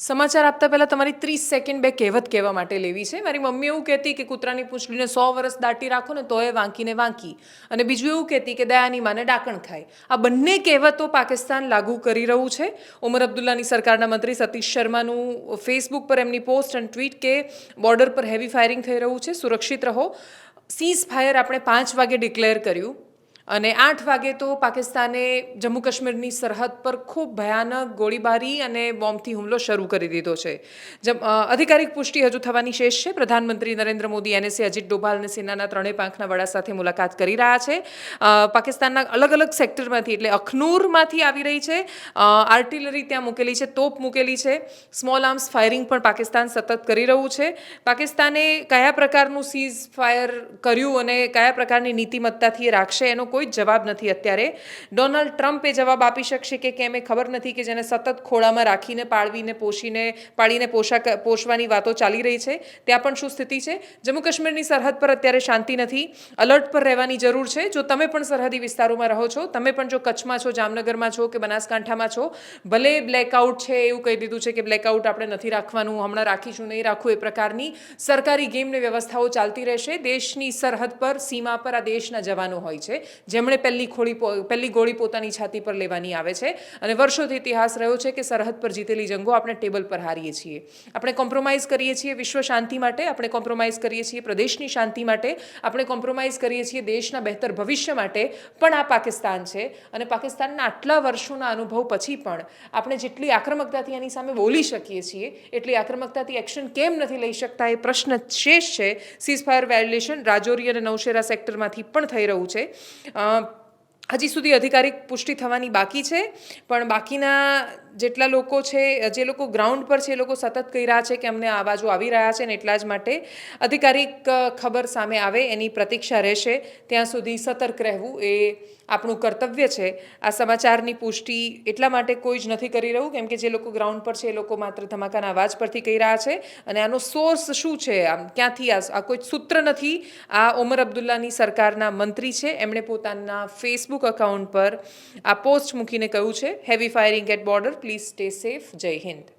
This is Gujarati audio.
સમાચાર આપતા પહેલાં તમારી ત્રીસ સેકન્ડ બે કહેવત કહેવા માટે લેવી છે. મારી મમ્મી એવું કહેતી કે કૂતરાની પૂંછડીને સો વર્ષ દાટી રાખો ને તોય વાંકીને વાંકી. અને બીજું એવું કહેતી કે દયાની માને ડાકણ ખાય. આ બંને કહેવતો પાકિસ્તાન લાગુ કરી રહ્યું છે. ઉમર અબ્દુલ્લાની સરકારના મંત્રી સતીશ શર્માનું ફેસબુક પર એમની પોસ્ટ અને ટ્વીટ કે બોર્ડર પર હેવી ફાયરિંગ થઈ રહ્યું છે. સુરક્ષિત રહો. સીઝ ફાયર આપણે પાંચ વાગે ડિક્લેર કર્યું. અને આઠ વાગે તો પાકિસ્તાને જમ્મુ કાશ્મીરની સરહદ પર ખૂબ ભયાનક ગોળીબારી અને બોમ્બથી હુમલો શરૂ કરી દીધો છે. અધિકારિક પુષ્ટિ હજુ થવાની શેષ છે. પ્રધાનમંત્રી નરેન્દ્ર મોદી, એનએસએ, અજીત ડોભાલ અને સેનાના ત્રણેય પાંખના વડા સાથે મુલાકાત કરી રહ્યા છે. પાકિસ્તાનના અલગ અલગ સેક્ટરમાંથી, એટલે અખનૂરમાંથી આવી રહી છે. આર્ટિલરી ત્યાં મૂકેલી છે, તોપ મૂકેલી છે. સ્મોલ આર્મ્સ ફાયરિંગ પણ પાકિસ્તાન સતત કરી રહ્યું છે. પાકિસ્તાને કયા પ્રકારનું સીઝ ફાયર કર્યું અને કયા પ્રકારની નીતિમત્તાથી રાખશે એનો કોઈ જ જવાબ નથી અત્યારે. ડોનાલ્ડ ટ્રમ્પ એ જવાબ આપી શકશે કે કેમ એ ખબર નથી કે જેને સતત ખોળામાં રાખીને પાળવીને પોષીને, પાળીને પોષા પોષવાની વાતો ચાલી રહી છે. ત્યાં પણ શું સ્થિતિ છે? જમ્મુ કાશ્મીરની સરહદ પર અત્યારે શાંતિ નથી. અલર્ટ પર રહેવાની જરૂર છે. જો તમે પણ સરહદી વિસ્તારોમાં રહો છો, તમે પણ જો કચ્છમાં છો, જામનગરમાં છો કે બનાસકાંઠામાં છો, ભલે બ્લેકઆઉટ છે, એવું કહી દીધું છે કે બ્લેકઆઉટ આપણે નથી રાખવાનું, હમણાં રાખીશું, નહીં રાખવું એ પ્રકારની સરકારી ગેમની વ્યવસ્થાઓ ચાલતી રહેશે. દેશની સરહદ પર, સીમા પર આ દેશના જવાનો હોય છે. જેમણે પહેલી ખોળી પહેલી ગોળી પોતાની છાતી પર લેવાની આવે છે. અને વર્ષોથી ઇતિહાસ રહ્યો છે કે સરહદ પર જીતેલી જંગો આપણે ટેબલ પર હારીએ છીએ. આપણે કોમ્પ્રોમાઇઝ કરીએ છીએ વિશ્વ શાંતિ માટે, આપણે કોમ્પ્રોમાઇઝ કરીએ છીએ પ્રદેશની શાંતિ માટે, આપણે કોમ્પ્રોમાઇઝ કરીએ છીએ દેશના બહેતર ભવિષ્ય માટે. પણ આ પાકિસ્તાન છે અને પાકિસ્તાનના આટલા વર્ષોના અનુભવ પછી પણ આપણે જેટલી આક્રમકતાથી એની સામે બોલી શકીએ છીએ, એટલી આક્રમકતાથી એક્શન કેમ નથી લઈ શકતા એ પ્રશ્ન શેષ છે. સીઝ ફાયર વાયોલેશન રાજૌરી અને નૌશેરા સેક્ટરમાંથી પણ થઈ રહ્યું છે. હજી સુધી અધિકારિક પુષ્ટિ થવાની બાકી છે પણ બાકીના જેટલા લોકો છે, જે લોકો ગ્રાઉન્ડ પર છે, એ લોકો સતત કહી રહ્યા છે કે અમને અવાજો આવી રહ્યા છે ને એટલા જ માટે અધિકારિક ખબર સામે આવે, એની પ્રતીક્ષા રહેશે. ત્યાં સુધી સતર્ક રહેવું એ આપણું કર્તવ્ય છે. આ સમાચારની પુષ્ટિ એટલા માટે કોઈ જ નથી કરી રહ્યું, કેમ કે જે લોકો ગ્રાઉન્ડ પર છે, એ લોકો માત્ર ધમાકાના અવાજ પરથી કહી રહ્યા છે. અને આનો સોર્સ શું છે? આમ ક્યાંથી આ કોઈ સૂત્ર નથી. આ ઓમર અબ્દુલ્લાની સરકારના મંત્રી છે. એમણે પોતાના ફેસબુક અકાઉન્ટ પર આ પોસ્ટ મૂકીને કહ્યું છે. Heavy firing at border please stay safe Jai Hind